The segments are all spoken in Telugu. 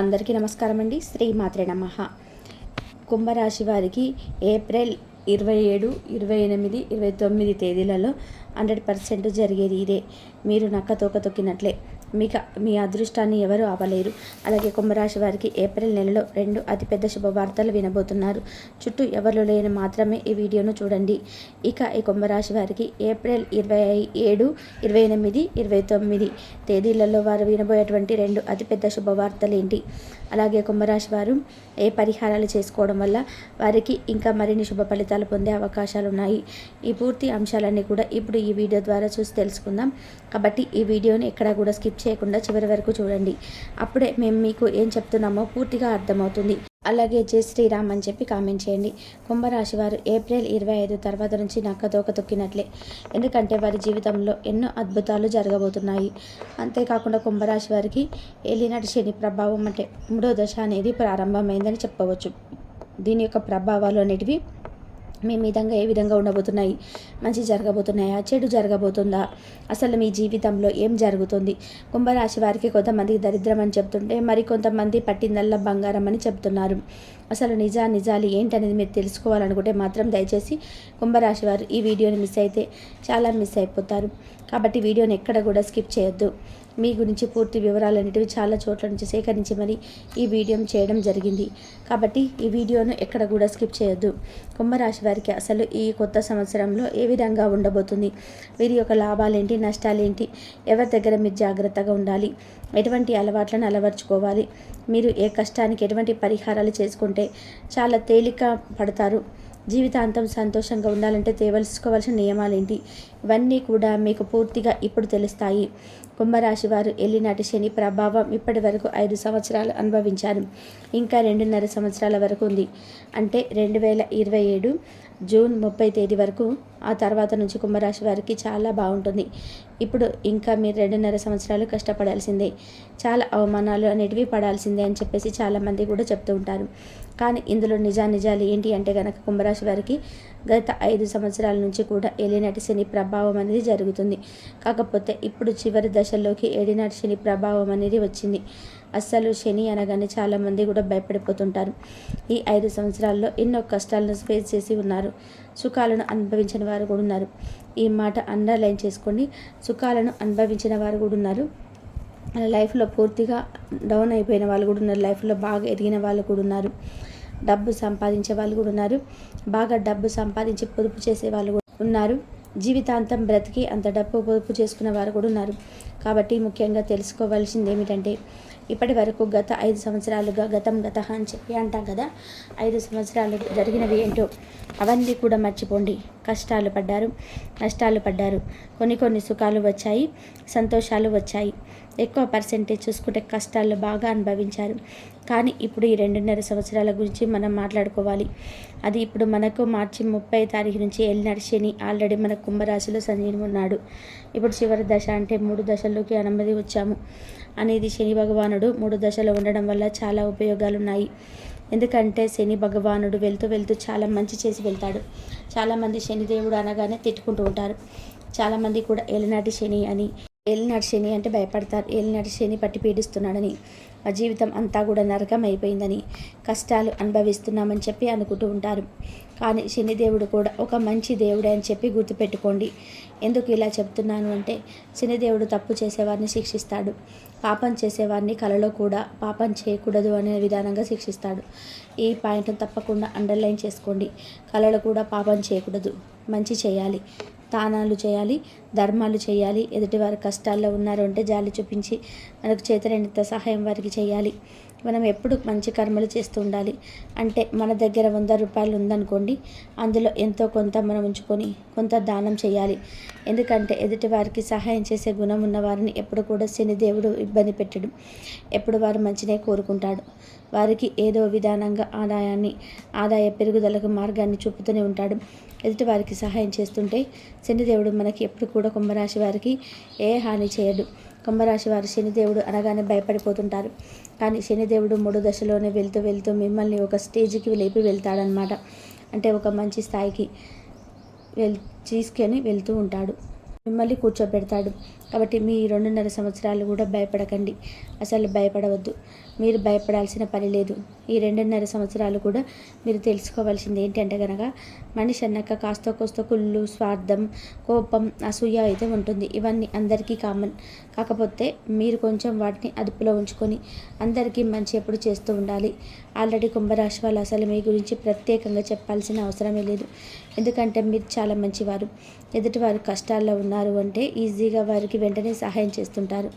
అందరికీ నమస్కారం అండి శ్రీ మాత్రే నమ. కుంభరాశి వారికి ఏప్రిల్ ఇరవై ఏడు ఇరవై ఎనిమిది ఇరవై తొమ్మిది తేదీలలో హండ్రెడ్ పర్సెంట్ జరిగేది ఇదే. మీరు నక్క తోక తొక్కినట్లే. మీకు మీ అదృష్టాన్ని ఎవరు ఆపలేరు. అలాగే కుంభరాశి వారికి ఏప్రిల్ నెలలో రెండు అతిపెద్ద శుభవార్తలు వినబోతున్నారు. చుట్టూ ఎవరు లేని మాత్రమే ఈ వీడియోను చూడండి. ఇక ఈ కుంభరాశి వారికి ఏప్రిల్ ఇరవై ఏడు ఇరవై ఎనిమిది ఇరవై తొమ్మిది తేదీలలో వారు వినబోయేటువంటి రెండు అతిపెద్ద శుభవార్తలు ఏంటి? అలాగే కుంభరాశి వారు ఏ పరిహారాలు చేసుకోవడం వల్ల వారికి ఇంకా మరిన్ని శుభ ఫలితాలు పొందే అవకాశాలు ఉన్నాయి? ఈ పూర్తి అంశాలన్నీ కూడా ఇప్పుడు ఈ వీడియో ద్వారా చూసి తెలుసుకుందాం. కాబట్టి ఈ వీడియోని ఎక్కడా కూడా స్కిప్ చేయకుండా చివరి వరకు చూడండి. అప్పుడే మేము మీకు ఏం చెప్తున్నామో పూర్తిగా అర్థమవుతుంది. అలాగే జై శ్రీరామ్ అని చెప్పి కామెంట్ చేయండి. కుంభరాశి వారు ఏప్రిల్ ఇరవై ఐదు తర్వాత నుంచి నక్క తోక తొక్కినట్లే. ఎందుకంటే వారి జీవితంలో ఎన్నో అద్భుతాలు జరగబోతున్నాయి. అంతేకాకుండా కుంభరాశి వారికి ఏలినాటి శని ప్రభావం అంటే మూడో దశ అనేది ప్రారంభమైందని చెప్పవచ్చు. దీని యొక్క ప్రభావాలు అనేటివి మీ విధంగా ఏ విధంగా ఉండబోతున్నాయి? మంచి జరగబోతున్నాయా? చెడు జరగబోతుందా? అసలు మీ జీవితంలో ఏం జరుగుతుంది? కుంభరాశి వారికి కొంతమంది దరిద్రం అని చెప్తుంటే మరి కొంతమంది పట్టిందల్లా బంగారం అని చెప్తున్నారు. అసలు నిజా నిజాలు ఏంటనేది మీరు తెలుసుకోవాలనుకుంటే మాత్రం దయచేసి కుంభరాశి వారు ఈ వీడియోని మిస్ అయితే చాలా మిస్ అయిపోతారు. కాబట్టి వీడియోని ఎక్కడ కూడా స్కిప్ చేయొద్దు. మీ గురించి పూర్తి వివరాలు అనేటివి చాలా చోట్ల నుంచి సేకరించి మరి ఈ వీడియో చేయడం జరిగింది. కాబట్టి ఈ వీడియోను ఎక్కడ కూడా స్కిప్ చేయొద్దు. కుంభరాశి వారికి అసలు ఈ కొత్త సంవత్సరంలో ఏ విధంగా ఉండబోతుంది? వీరి యొక్క లాభాలేంటి? నష్టాలేంటి? ఎవరి దగ్గర మీరు జాగ్రత్తగా ఉండాలి? ఎటువంటి అలవాట్లను అలవర్చుకోవాలి? మీరు ఏ కష్టానికి ఎటువంటి పరిహారాలు చేసుకుంటే చాలా తేలిక పడతారు? జీవితాంతం సంతోషంగా ఉండాలంటే తేవలసుకోవాల్సిన నియమాలు ఏంటి ఇవన్నీ కూడా మీకు పూర్తిగా ఇప్పుడు తెలుస్తాయి. కుంభరాశి వారు ఎల్లినాటి శని ప్రభావం ఇప్పటి వరకు ఐదు సంవత్సరాలు అనుభవించారు. ఇంకా రెండున్నర సంవత్సరాల వరకు ఉంది. అంటే రెండు వేల ఇరవై ఏడు జూన్ ముప్పై తేదీ వరకు ఆ తర్వాత నుంచి కుంభరాశి వారికి చాలా బాగుంటుంది. ఇప్పుడు ఇంకా మీరు రెండున్నర సంవత్సరాలు కష్టపడాల్సిందే. చాలా అవమానాలు అనేటివి పడాల్సిందే అని చెప్పేసి చాలామంది కూడా చెప్తూ ఉంటారు. కానీ ఇందులో నిజా నిజాలు ఏంటి అంటే కనుక కుంభరాశి వారికి గత ఐదు సంవత్సరాల నుంచి కూడా ఎలినటి శని ప్రభావం ప్రభావం అనేది జరుగుతుంది. కాకపోతే ఇప్పుడు చివరి దశల్లోకి ఏలినాటి శని ప్రభావం అనేది వచ్చింది. అస్సలు శని అనగానే చాలామంది కూడా భయపడిపోతుంటారు. ఈ ఐదు సంవత్సరాల్లో ఎన్నో కష్టాలను ఫేస్ చేసి ఉన్నారు. సుఖాలను అనుభవించిన వారు కూడా ఉన్నారు. ఈ మాట అండర్లైన్ చేసుకోండి. సుఖాలను అనుభవించిన వారు కూడా ఉన్నారు. లైఫ్లో పూర్తిగా డౌన్ అయిపోయిన వాళ్ళు కూడా ఉన్నారు. లైఫ్లో బాగా ఎదిగిన వాళ్ళు కూడా ఉన్నారు. డబ్బు సంపాదించే వాళ్ళు కూడా ఉన్నారు. బాగా డబ్బు సంపాదించి పొదుపు చేసే వాళ్ళు కూడా ఉన్నారు. జీవితాంతం బ్రతికి అంత డబ్బు పొదుపు చేసుకున్న వారు కూడా ఉన్నారు. కాబట్టి ముఖ్యంగా తెలుసుకోవాల్సింది ఏమిటంటే ఇప్పటి వరకు గత ఐదు సంవత్సరాలుగా గతం గత అని చెప్పి అంటాం కదా ఐదు సంవత్సరాలు జరిగినవి ఏంటో అవన్నీ కూడా మర్చిపోండి. కష్టాలు పడ్డారు. నష్టాలు పడ్డారు. కొన్ని కొన్ని సుఖాలు వచ్చాయి సంతోషాలు వచ్చాయి. ఎక్కువ పర్సెంటేజ్ చూసుకుంటే కష్టాలు బాగా అనుభవించారు. కానీ ఇప్పుడు ఈ రెండున్నర సంవత్సరాల గురించి మనం మాట్లాడుకోవాలి. అది ఇప్పుడు మనకు మార్చి ముప్పై తారీఖు నుంచి ఏలినాడు శని. ఆల్రెడీ మన కుంభరాశిలో సంజీవం ఉన్నాడు. ఇప్పుడు చివరి దశ అంటే మూడు దశల్లోకి అనుమతి వచ్చాము. అనేది శని భగవానుడు మూడు దశలో ఉండడం వల్ల చాలా ఉపయోగాలు ఉన్నాయి ఎందుకంటే శని భగవానుడు వెళ్తూ వెళ్తూ చాలా మంచి చేసి వెళ్తాడు. చాలామంది శనిదేవుడు అనగానే తిట్టుకుంటూ ఉంటారు. చాలామంది కూడా ఏలినాటి శని అని ఏలినాటి శని అంటే భయపడతారు. ఏలినాటి శని పట్టి పీడిస్తున్నాడని ఆ జీవితం అంతా కూడా నరకం అయిపోయిందని కష్టాలు అనుభవిస్తున్నామని చెప్పి అనుకుంటూ ఉంటారు. కానీ శనిదేవుడు కూడా ఒక మంచి దేవుడే అని చెప్పి గుర్తుపెట్టుకోండి. ఎందుకు ఇలా చెప్తున్నాను అంటే శనిదేవుడు తప్పు చేసేవారిని శిక్షిస్తాడు. పాపం చేసేవారిని కలలో కూడా పాపం చేయకూడదు అనే విధానంగా శిక్షిస్తాడు. ఈ పాయింట్ని తప్పకుండా అండర్లైన్ చేసుకోండి. కళలు కూడా పాపం చేయకూడదు. మంచి చేయాలి. దానాలు చేయాలి. ధర్మాలు చేయాలి. ఎదుటివారి కష్టాల్లో ఉన్నారు అంటే జాలి చూపించి మనకు చేతనైనంత సహాయం వారికి చేయాలి. మనం ఎప్పుడు మంచి కర్మలు చేస్తూ ఉండాలి. అంటే మన దగ్గర వంద రూపాయలు ఉందనుకోండి అందులో ఎంతో కొంత మనం ఉంచుకొని కొంత దానం చేయాలి. ఎందుకంటే ఎదుటి వారికి సహాయం చేసే గుణం ఉన్న వారిని ఎప్పుడు కూడా శనిదేవుడు ఇబ్బంది పెట్టడు. ఎప్పుడు వారు మంచినే కోరుకుంటాడు. వారికి ఏదో విధానంగా ఆదాయాన్ని ఆదాయ పెరుగుదలకు మార్గాన్ని చూపుతూనే ఉంటాడు. ఎదుటి వారికి సహాయం చేస్తుంటే శనిదేవుడు మనకి ఎప్పుడు కూడా కుంభరాశి వారికి ఏ హాని చేయడు. కుంభరాశి వారు శనిదేవుడు అనగానే భయపడిపోతుంటారు. కానీ శనిదేవుడు మూడు దశలోనే వెళ్తూ వెళ్తూ మిమ్మల్ని ఒక స్టేజ్కి లేపి వెళ్తాడనమాట అంటే ఒక మంచి స్థాయికి వెల్ తీసుకొని వెళ్తూ ఉంటాడు. మిమ్మల్ని కూర్చోబెడతాడు. కాబట్టి మీ రెండున్నర సంవత్సరాలు కూడా భయపడకండి. అసలు భయపడవద్దు. మీరు భయపడాల్సిన పని లేదు. ఈ రెండున్నర సంవత్సరాలు కూడా మీరు తెలుసుకోవాల్సింది ఏంటంటే కనుక మనిషి అన్నాక కాస్త కోస్త కుళ్ళు స్వార్థం కోపం అసూయ అయితే ఉంటుంది. ఇవన్నీ అందరికీ కామన్. కాకపోతే మీరు కొంచెం వాటిని అదుపులో ఉంచుకొని అందరికీ మంచి ఎప్పుడు చేస్తూ ఉండాలి. ఆల్రెడీ కుంభరాశి వాళ్ళు అసలు మీ గురించి ప్రత్యేకంగా చెప్పాల్సిన అవసరమే లేదు. ఎందుకంటే మీరు చాలా మంచివారు. ఎదుటివారు కష్టాల్లో ఉన్నారు అంటే ఈజీగా వారికి వెంటనే సహాయం చేస్తుంటారు.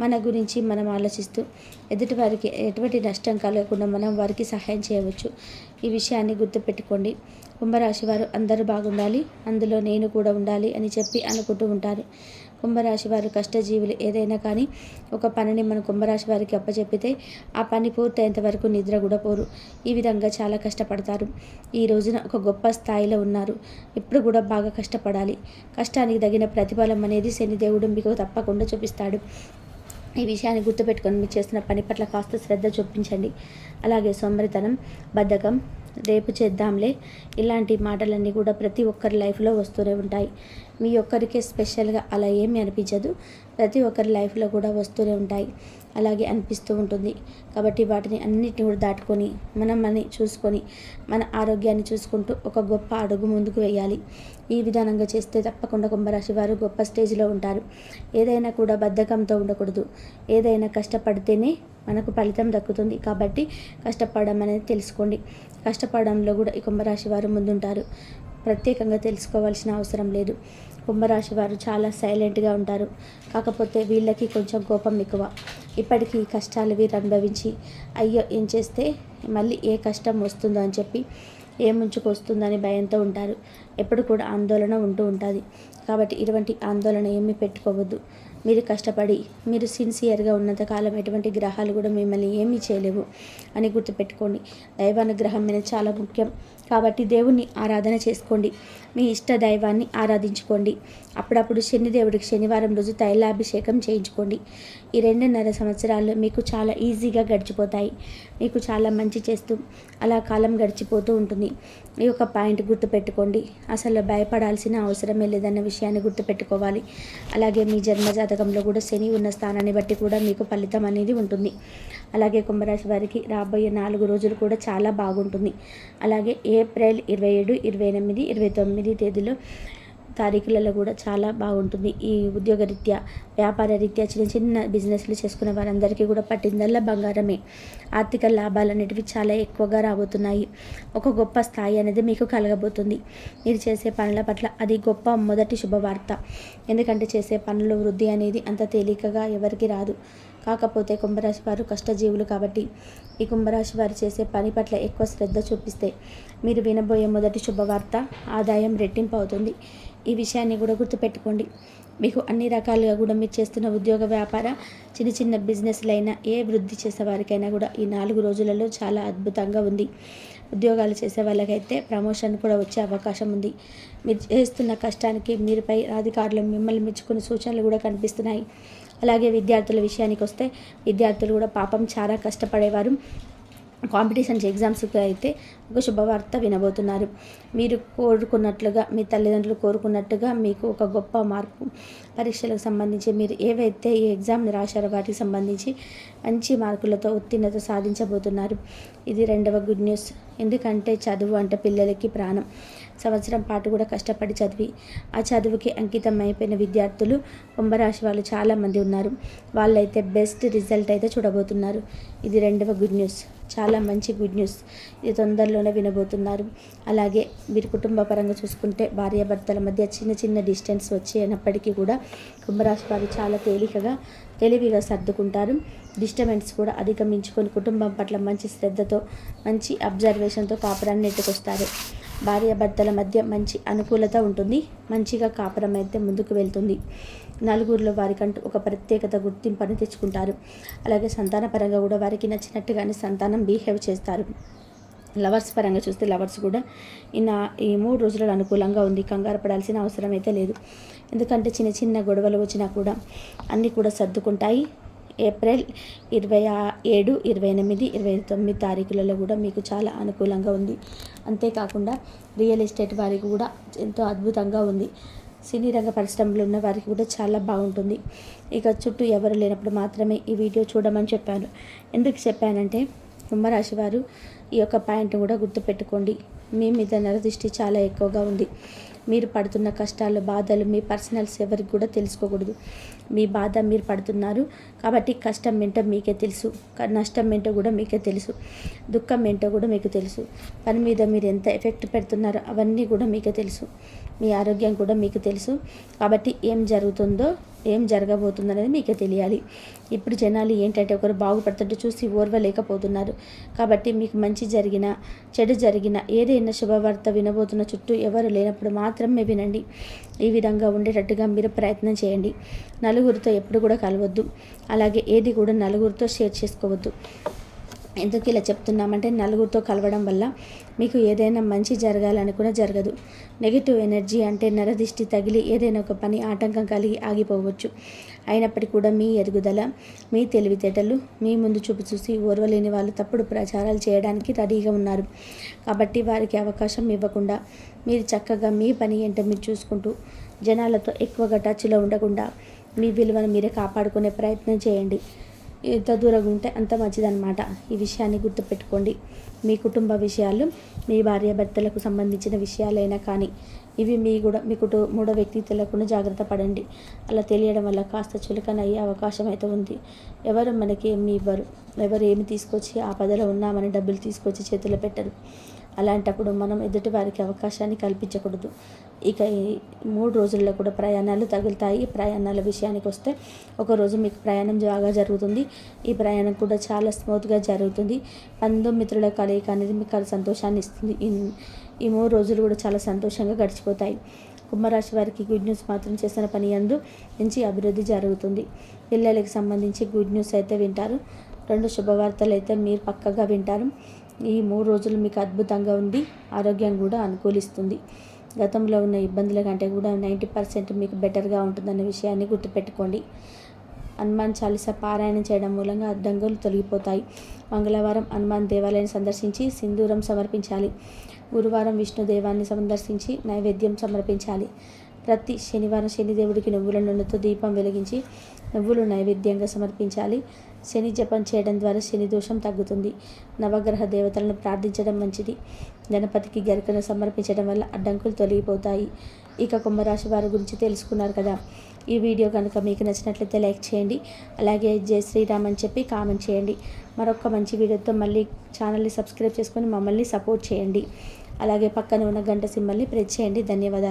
మన గురించి మనం ఆలోచిస్తూ ఎదుటివారికి ఎటువంటి నష్టం కలగకుండా మనం వారికి సహాయం చేయవచ్చు. ఈ విషయాన్ని గుర్తుపెట్టుకోండి. కుంభరాశి వారు అందరూ బాగుండాలి అందులో నేను కూడా ఉండాలి అని చెప్పి అనుకుంటూ ఉంటారు. కుంభరాశి వారు కష్టజీవులు ఏదైనా కానీ ఒక పనిని మన కుంభరాశి వారికి అప్పచెప్పితే ఆ పని పూర్తయ్యేంత వరకు నిద్ర కూడా పోరు. ఈ విధంగా చాలా కష్టపడతారు. ఈ రోజున ఒక గొప్ప స్థాయిలో ఉన్నారు. ఇప్పుడు కూడా బాగా కష్టపడాలి. కష్టానికి తగిన ప్రతిఫలం అనేది శనిదేవుడు మీకు తప్పకుండా చూపిస్తాడు. ఈ విషయాన్ని గుర్తుపెట్టుకొని మీరు చేస్తున్న పని పట్ల కాస్త శ్రద్ధ చూపించండి. అలాగే సోమరితనం బద్ధకం రేపు చేద్దాంలే ఇలాంటి మాటలన్నీ కూడా ప్రతి ఒక్కరి లైఫ్లో వస్తూనే ఉంటాయి. మీ ఒక్కరికే స్పెషల్గా అలా ఏమీ అనిపించదు. ప్రతి ఒక్కరి లైఫ్లో కూడా వస్తూనే ఉంటాయి. అలాగే అనిపిస్తూ ఉంటుంది. కాబట్టి వాటిని అన్నిటిని కూడా దాటుకొని మనం మనని చూసుకొని మన ఆరోగ్యాన్ని చూసుకుంటూ ఒక గొప్ప అడుగు ముందుకు వేయాలి. ఈ విధానంగా చేస్తే తప్పకుండా కుంభరాశి వారు గొప్ప స్టేజ్లో ఉంటారు. ఏదైనా కూడా బద్ధకంతో ఉండకూడదు. ఏదైనా కష్టపడితేనే మనకు ఫలితం దక్కుతుంది. కాబట్టి కష్టపడడం అనేది తెలుసుకోండి. కష్టపడడంలో కూడా ఈ కుంభరాశి వారు ముందుంటారు. ప్రత్యేకంగా తెలుసుకోవాల్సిన అవసరం లేదు. కుంభరాశి వారు చాలా సైలెంట్గా ఉంటారు. కాకపోతే వీళ్ళకి కొంచెం కోపం ఎక్కువ. ఇప్పటికీ కష్టాలు వీరు అనుభవించి అయ్యో ఏం చేస్తే మళ్ళీ ఏ కష్టం వస్తుందో అని చెప్పి ఏ ముంచుకొస్తుందని భయంతో ఉంటారు. ఎప్పుడు కూడా ఆందోళన ఉంటూ ఉంటుంది. కాబట్టి ఇటువంటి ఆందోళన ఏమీ పెట్టుకోవద్దు. మీరు కష్టపడి మీరు సిన్సియర్గా ఉన్నంత కాలం ఎటువంటి గ్రహాలు కూడా మిమ్మల్ని ఏమీ చేయలేవు అని గుర్తుపెట్టుకోండి. దైవానుగ్రహం మీద చాలా ముఖ్యం. కాబట్టి దేవుణ్ణి ఆరాధన చేసుకోండి. మీ ఇష్ట దైవాన్ని ఆరాధించుకోండి. అప్పుడప్పుడు శనిదేవుడికి శనివారం రోజు తైలాభిషేకం చేయించుకోండి. ఈ రెండున్నర సంవత్సరాలు మీకు చాలా ఈజీగా గడిచిపోతాయి. మీకు చాలా మంచి చేస్తూ అలా కాలం గడిచిపోతూ ఉంటుంది. ఈ యొక్క పాయింట్ గుర్తుపెట్టుకోండి. అసలు భయపడాల్సిన అవసరమే లేదన్న విషయాన్ని గుర్తుపెట్టుకోవాలి. అలాగే మీ జన్మజాతకంలో కూడా శని ఉన్న స్థానాన్ని బట్టి కూడా మీకు ఫలితం అనేది ఉంటుంది. అలాగే కుంభరాశి వారికి రాబోయే నాలుగు రోజులు కూడా చాలా బాగుంటుంది. అలాగే ఏప్రిల్ ఇరవై ఏడు ఇరవై ఎనిమిది ఇరవై తొమ్మిది తేదీలో తారీఖులలో కూడా చాలా బాగుంటుంది. ఈ ఉద్యోగ రీత్యా వ్యాపార రీత్యా చిన్న చిన్న బిజినెస్లు చేసుకునే వారందరికీ కూడా పట్టిందల్లా బంగారమే. ఆర్థిక లాభాలు అనేటివి చాలా ఎక్కువగా రాబోతున్నాయి. ఒక గొప్ప స్థాయి అనేది మీకు కలగబోతుంది. మీరు చేసే పనుల పట్ల అది గొప్ప మొదటి శుభవార్త. ఎందుకంటే చేసే పనుల వృద్ధి అనేది అంత తేలికగా ఎవరికి రాదు. కాకపోతే కుంభరాశి వారు కష్టజీవులు కాబట్టి ఈ కుంభరాశి వారు చేసే పని పట్ల ఎక్కువ శ్రద్ధ చూపిస్తే మీరు వినబోయే మొదటి శుభవార్త ఆదాయం రెట్టింపు అవుతుంది. ఈ విషయాన్ని కూడా గుర్తుపెట్టుకోండి. మీకు అన్ని రకాలుగా కూడా మీరు చేస్తున్న ఉద్యోగ వ్యాపార చిన్న చిన్న బిజినెస్లైనా ఏ వృద్ధి చేసే వారికైనా కూడా ఈ నాలుగు రోజులలో చాలా అద్భుతంగా ఉంది. ఉద్యోగాలు చేసే వాళ్ళకైతే ప్రమోషన్ కూడా వచ్చే అవకాశం ఉంది. మీరు చేస్తున్న కష్టానికి మీరుపై అధికారులు మిమ్మల్ని మెచ్చుకునే సూచనలు కూడా కనిపిస్తున్నాయి. అలాగే విద్యార్థుల విషయానికి వస్తే విద్యార్థులు కూడా పాపం చాలా కష్టపడేవారు. కాంపిటీషన్స్ ఎగ్జామ్స్కి అయితే ఒక శుభవార్త వినబోతున్నారు. మీరు కోరుకున్నట్లుగా మీ తల్లిదండ్రులు కోరుకున్నట్టుగా మీకు ఒక గొప్ప మార్పు పరీక్షలకు సంబంధించి మీరు ఏవైతే ఈ ఎగ్జామ్ని రాశారో వాటికి సంబంధించి మంచి మార్కులతో ఉత్తీర్ణత సాధించబోతున్నారు. ఇది రెండవ గుడ్ న్యూస్. ఎందుకంటే చదువు అంటే పిల్లలకి ప్రాణం. సంవత్సరం పాటు కూడా కష్టపడి చదివి ఆ చదువుకి అంకితం అయిపోయిన విద్యార్థులు కుంభరాశి వాళ్ళు చాలామంది ఉన్నారు. వాళ్ళైతే బెస్ట్ రిజల్ట్ అయితే చూడబోతున్నారు. ఇది రెండవ గుడ్ న్యూస్. చాలా మంచి గుడ్ న్యూస్. ఇది తొందరలోనే వినబోతున్నారు. అలాగే మీరు కుటుంబ పరంగా చూసుకుంటే భార్యాభర్తల మధ్య చిన్న చిన్న డిస్టెన్స్ వచ్చేనప్పటికీ కూడా కుంభరాశి వారు చాలా తేలికగా తెలివిగా సర్దుకుంటారు. డిస్టర్బెన్స్ కూడా అధిగమించుకొని కుటుంబం పట్ల మంచి శ్రద్ధతో మంచి అబ్జర్వేషన్తో కాపురాన్ని నెట్టుకొస్తారు. భార్యాభర్తల మధ్య మంచి అనుకూలత ఉంటుంది. మంచిగా కాపురం అయితే ముందుకు వెళ్తుంది. నలుగురిలో వారికంటూ ఒక ప్రత్యేకత గుర్తింపును తెచ్చుకుంటారు. అలాగే సంతాన పరంగా కూడా వారికి నచ్చినట్టుగానే సంతానం బిహేవ్ చేస్తారు. లవర్స్ పరంగా చూస్తే లవర్స్ కూడా ఇన్న ఈ మూడు రోజులలో అనుకూలంగా ఉంది. కంగారు పడాల్సిన అవసరం అయితే లేదు. ఎందుకంటే చిన్న చిన్న గొడవలు వచ్చినా కూడా అన్నీ కూడా సర్దుకుంటాయి. ఏప్రిల్ ఇరవై ఏడు ఇరవై ఎనిమిది ఇరవై తొమ్మిది తారీఖులలో కూడా మీకు చాలా అనుకూలంగా ఉంది. అంతేకాకుండా రియల్ ఎస్టేట్ వారికి కూడా ఎంతో అద్భుతంగా ఉంది. సినీ రంగ పరిశ్రమలో ఉన్న వారికి కూడా చాలా బాగుంటుంది. ఇక చుట్టూ ఎవరు లేనప్పుడు మాత్రమే ఈ వీడియో చూడమని చెప్పాను. ఎందుకు చెప్పానంటే కుంభరాశి వారు ఈ యొక్క పాయింట్ కూడా గుర్తుపెట్టుకోండి. మీ మీద నరదృష్టి చాలా ఎక్కువగా ఉంది. మీరు పడుతున్న కష్టాలు బాధలు మీ పర్సనల్స్ ఎవరికి కూడా తెలుసుకోకూడదు. మీ బాధ మీరు పడుతున్నారు. కాబట్టి కష్టం ఏంటో మీకే తెలుసు. నష్టం ఏంటో కూడా మీకే తెలుసు. దుఃఖం ఏంటో కూడా మీకు తెలుసు. పని మీద మీరు ఎంత ఎఫెక్ట్ పెడుతున్నారో అవన్నీ కూడా మీకే తెలుసు. మీ ఆరోగ్యం కూడా మీకు తెలుసు. కాబట్టి ఏం జరుగుతుందో ఏం జరగబోతుంది అనేది మీకే తెలియాలి. ఇప్పుడు జనాలు ఏంటంటే ఒకరు బాగుపడుతుంటే చూసి ఓర్వలేకపోతున్నారు. కాబట్టి మీకు మంచి జరిగిన చెడు జరిగిన ఏదైనా శుభవార్త వినబోతున్న చుట్టూ ఎవరు లేనప్పుడు మాత్రమే వినండి. ఈ విధంగా ఉండేటట్టుగా మీరు ప్రయత్నం చేయండి. నలుగురితో ఎప్పుడు కూడా కలవద్దు. అలాగే ఏది కూడా నలుగురితో షేర్ చేసుకోవద్దు. ఎందుకు ఇలా చెప్తున్నామంటే నలుగురితో కలవడం వల్ల మీకు ఏదైనా మంచి జరగాలని కూడా జరగదు. నెగిటివ్ ఎనర్జీ అంటే నరదిష్టి తగిలి ఏదైనా ఒక పని ఆటంకం కలిగి ఆగిపోవచ్చు. అయినప్పటికీ కూడా మీ ఎదుగుదల మీ తెలివితేటలు మీ ముందు చూపు చూసి ఓర్వలేని వాళ్ళు తప్పుడు ప్రచారాలు చేయడానికి రెడీగా ఉన్నారు. కాబట్టి వారికి అవకాశం ఇవ్వకుండా మీరు చక్కగా మీ పని ఏంటో మీరు చూసుకుంటూ జనాలతో ఎక్కువగా టచ్లో ఉండకుండా మీ విలువను మీరే కాపాడుకునే ప్రయత్నం చేయండి. ఎంత దూరంగా ఉంటే అంత మంచిదన్నమాట. ఈ విషయాన్ని గుర్తుపెట్టుకోండి. మీ కుటుంబ విషయాలు మీ భార్యాభర్తలకు సంబంధించిన విషయాలైనా కానీ ఇవి మీ కూడా మీ కుటుంబ మూడో వ్యక్తి తెలియకుండా జాగ్రత్త పడండి. అలా తెలియడం వల్ల కాస్త చులకన అయ్యే అవకాశం అయితే ఉంది. ఎవరు మనకి ఏమి ఇవ్వరు. ఎవరు ఏమి తీసుకొచ్చి ఆపదలో ఉన్నామని డబ్బులు తీసుకొచ్చి చేతిలో పెట్టరు. అలాంటప్పుడు మనం ఎదుటి వారికి అవకాశాన్ని కల్పించకూడదు. ఇక ఈ మూడు రోజుల్లో కూడా ప్రయాణాలు తగులుతాయి. ప్రయాణాల విషయానికి వస్తే ఒకరోజు మీకు ప్రయాణం బాగా జరుగుతుంది. ఈ ప్రయాణం కూడా చాలా స్మూత్గా జరుగుతుంది. బంధుమిత్రుల కలయిక అనేది మీకు సంతోషాన్ని ఇస్తుంది. ఈ- ఈ మూడు రోజులు కూడా చాలా సంతోషంగా గడిచిపోతాయి. కుంభరాశి వారికి గుడ్ న్యూస్ మాత్రం చేసిన పని అందు మంచి అభివృద్ధి జరుగుతుంది. పిల్లలకి సంబంధించి గుడ్ న్యూస్ అయితే వింటారు. రెండు శుభవార్తలు అయితే మీరు పక్కగా వింటారు. ఈ మూడు రోజులు మీకు అద్భుతంగా ఉంది. ఆరోగ్యం కూడా అనుకూలిస్తుంది. గతంలో ఉన్న ఇబ్బందుల కంటే కూడా నైంటీ పర్సెంట్ మీకు బెటర్గా ఉంటుందన్న విషయాన్ని గుర్తుపెట్టుకోండి. హనుమాన్ చాలీస పారాయణం చేయడం మూలంగా అడ్డంగులు తొలగిపోతాయి. మంగళవారం హనుమాన్ దేవాలయాన్ని సందర్శించి సింధూరం సమర్పించాలి. గురువారం విష్ణు దేవాన్ని సందర్శించి నైవేద్యం సమర్పించాలి. ప్రతి శనివారం శనిదేవుడికి నువ్వుల నూనెతో దీపం వెలిగించి నువ్వులు నైవేద్యంగా సమర్పించాలి. శని జపం చేయడం ద్వారా శని దోషం తగ్గుతుంది. నవగ్రహ దేవతలను ప్రార్థించడం మంచిది. గణపతికి గరికను సమర్పించడం వల్ల అడ్డంకులు తొలగిపోతాయి. ఇక కుంభరాశి వారి గురించి తెలుసుకున్నారు కదా. ఈ వీడియో కనుక మీకు నచ్చినట్లయితే లైక్ చేయండి. అలాగే జై శ్రీరామ్ అని చెప్పి కామెంట్ చేయండి. మరొక మంచి వీడియోతో మళ్ళీ ఛానల్ని సబ్స్క్రైబ్ చేసుకొని మమ్మల్ని సపోర్ట్ చేయండి. అలాగే పక్కన ఉన్న గంట సింబల్ని ప్రెస్ చేయండి. ధన్యవాదాలు.